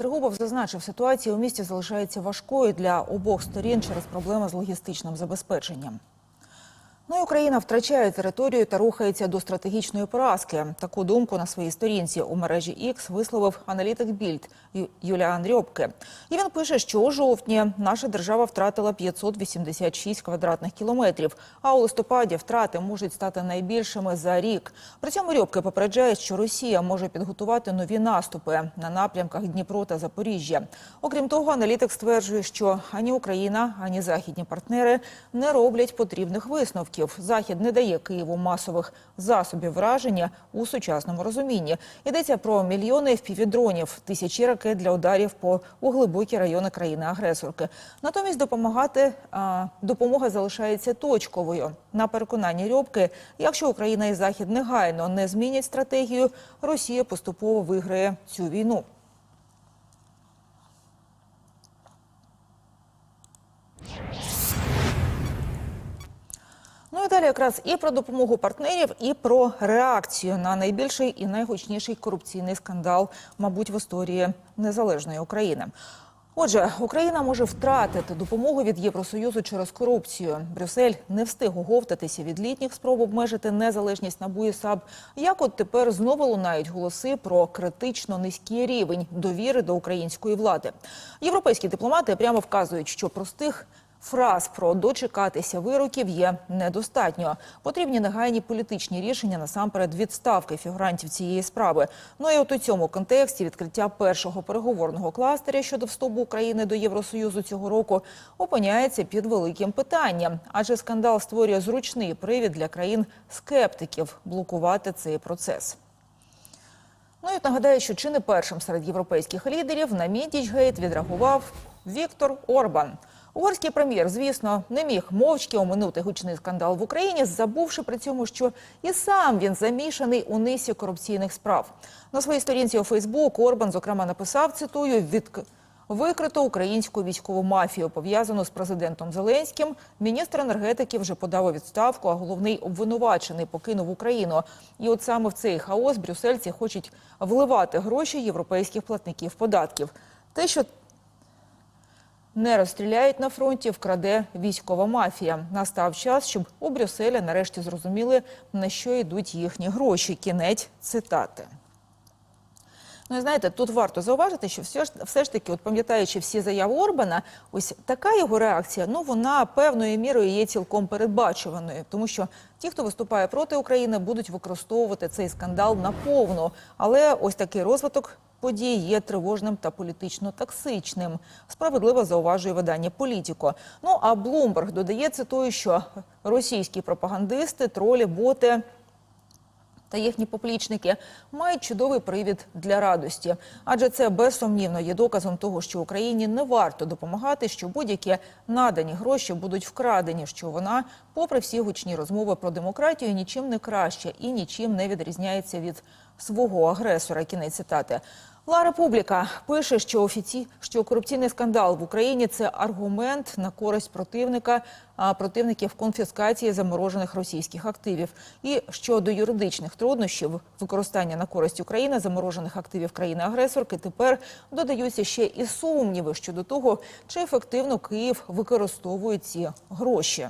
Трегубов зазначив, ситуація у місті залишається важкою для обох сторін через проблеми з логістичним забезпеченням. Ну і Україна втрачає територію та рухається до стратегічної поразки. Таку думку на своїй сторінці у мережі X висловив аналітик Більд Юліан Рьобке. І він пише, що у жовтні наша держава втратила 586 квадратних кілометрів, а у листопаді втрати можуть стати найбільшими за рік. При цьому Рьобке попереджає, що Росія може підготувати нові наступи на напрямках Дніпро та Запоріжжя. Окрім того, аналітик стверджує, що ані Україна, ані західні партнери не роблять потрібних висновків. Захід не дає Києву масових засобів враження у сучасному розумінні. Йдеться про мільйони впівдронів, тисячі ракет для ударів по у глибокі райони країни-агресорки. Натомість допомагати а, допомога залишається точковою. На переконанні Рьобки, якщо Україна і Захід негайно не змінять стратегію, Росія поступово виграє цю війну. Далі якраз і про допомогу партнерів, і про реакцію на найбільший і найгучніший корупційний скандал, мабуть, в історії незалежної України. Отже, Україна може втратити допомогу від Євросоюзу через корупцію. Брюссель не встиг оговтатися від літніх спроб обмежити незалежність НАБУ і. Як от тепер знову лунають голоси про критично низький рівень довіри до української влади. Європейські дипломати прямо вказують, що простих Фраз про дочекатися вироків є недостатньо. Потрібні негайні політичні рішення насамперед відставки фігурантів цієї справи. Ну і от у цьому контексті відкриття першого переговорного кластеря щодо вступу України до Євросоюзу цього року опиняється під великим питанням, адже скандал створює зручний привід для країн скептиків блокувати цей процес. Ну і нагадаю, що чи не першим серед європейських лідерів на Мідічгейт відреагував Віктор Орбан. Угорський прем'єр, звісно, не міг мовчки оминути гучний скандал в Україні, забувши при цьому, що і сам він замішаний у низі корупційних справ. На своїй сторінці у Фейсбук Орбан, зокрема, написав, цитую, від Викрито українську військову мафію, пов'язану з президентом Зеленським. Міністр енергетики вже подав у відставку, а головний обвинувачений покинув Україну. І от саме в цей хаос брюссельці хочуть вливати гроші європейських платників податків. Те, що не розстріляють на фронті, вкраде військова мафія. Настав час, щоб у Брюсселі нарешті зрозуміли, на що йдуть їхні гроші. Кінець цитати. Ну і знаєте, тут варто зауважити, що все ж все ж таки, от пам'ятаючи всі заяви Орбана, ось така його реакція, ну вона певною мірою є цілком передбачуваною, тому що ті, хто виступає проти України, будуть використовувати цей скандал наповну. Але ось такий розвиток подій є тривожним та політично токсичним. Справедливо зауважує видання Політіко. Ну а Блумберг додає цитую, що російські пропагандисти, тролі, боти та їхні поплічники мають чудовий привід для радості, адже це безсумнівно є доказом того, що Україні не варто допомагати, що будь-які надані гроші будуть вкрадені. Що вона, попри всі гучні розмови про демократію, нічим не краще і нічим не відрізняється від свого агресора. Кінець цитати. Ла Републіка пише, що офіці... що корупційний скандал в Україні це аргумент на користь противника, а противників конфіскації заморожених російських активів. І щодо юридичних труднощів використання на користь України заморожених активів країни-агресорки, тепер додаються ще і сумніви щодо того, чи ефективно Київ використовує ці гроші.